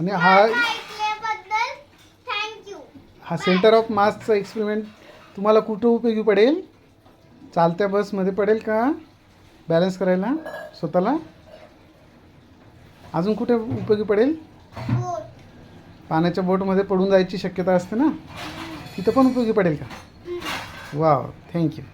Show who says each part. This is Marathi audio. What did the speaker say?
Speaker 1: आणि हा हा सेंटर ऑफ मासचा एक्सपेरिमेंट तुम्हाला कुठं उपयोगी पडेल? चालत्या बसमध्ये पडेल का? बॅलन्स करायला? स्वतःला? अजून कुठे उपयोगी पडेल? पाण्याच्या बोटमध्ये पडून जायची शक्यता असते ना? तिथं पण उपयोगी पडेल का? वा थँक्यू